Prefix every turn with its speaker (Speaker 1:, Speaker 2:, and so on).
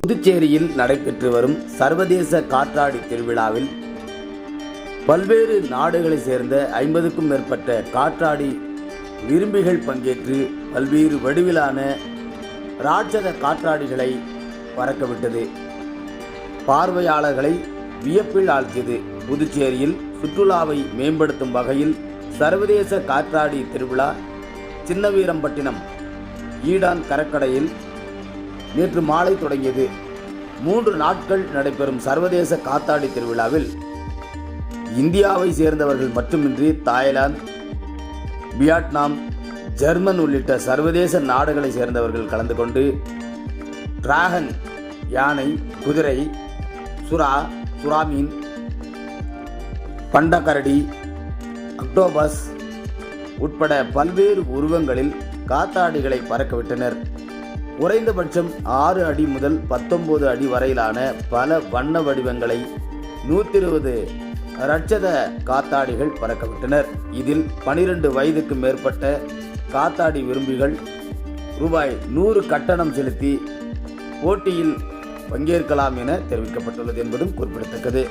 Speaker 1: புதுச்சேரியில் நடைபெற்று வரும் சர்வதேச காற்றாடி திருவிழாவில் பல்வேறு நாடுகளைச் சேர்ந்த ஐம்பதுக்கும் மேற்பட்ட காற்றாடி விரும்பிகள் பங்கேற்று பல்வேறு வடிவிலான ராட்சத காற்றாடிகளை பறக்கவிட்டது. பார்வையாளர்களை வியப்பில் ஆழ்த்தியது புதுச்சேரியில் சுற்றுலாவை மேம்படுத்தும் வகையில் சர்வதேச காற்றாடி திருவிழா சின்னவீரம்பட்டினம் ஈடான் கடற்கரையில் நேற்று மாலை தொடங்கியது. மூன்று நாட்கள் நடைபெறும் சர்வதேச காத்தாடி திருவிழாவில் இந்தியாவை சேர்ந்தவர்கள் மட்டுமின்றி தாய்லாந்து வியட்நாம் ஜெர்மன் உள்ளிட்ட சர்வதேச நாடுகளை சேர்ந்தவர்கள் கலந்து கொண்டு டிராகன் யானை குதிரை சுறா சுறாமீன் பண்டக்கரடி அக்டோபஸ் உட்பட பல்வேறு உருவங்களில் காத்தாடிகளை பறக்கவிட்டனர். குறைந்தபட்சம் ஆறு அடி முதல் பத்தொன்பது அடி வரையிலான பல வண்ண வடிவங்களை நூற்றி இருபது ரட்சத காத்தாடிகள் பறக்கவிட்டனர். இதில் பனிரெண்டு வயதுக்கு மேற்பட்ட காத்தாடி விரும்பிகள் ரூபாய் நூறு கட்டணம் செலுத்தி போட்டியில் பங்கேற்கலாம் என தெரிவிக்கப்பட்டுள்ளது என்பதும் குறிப்பிடத்தக்கது.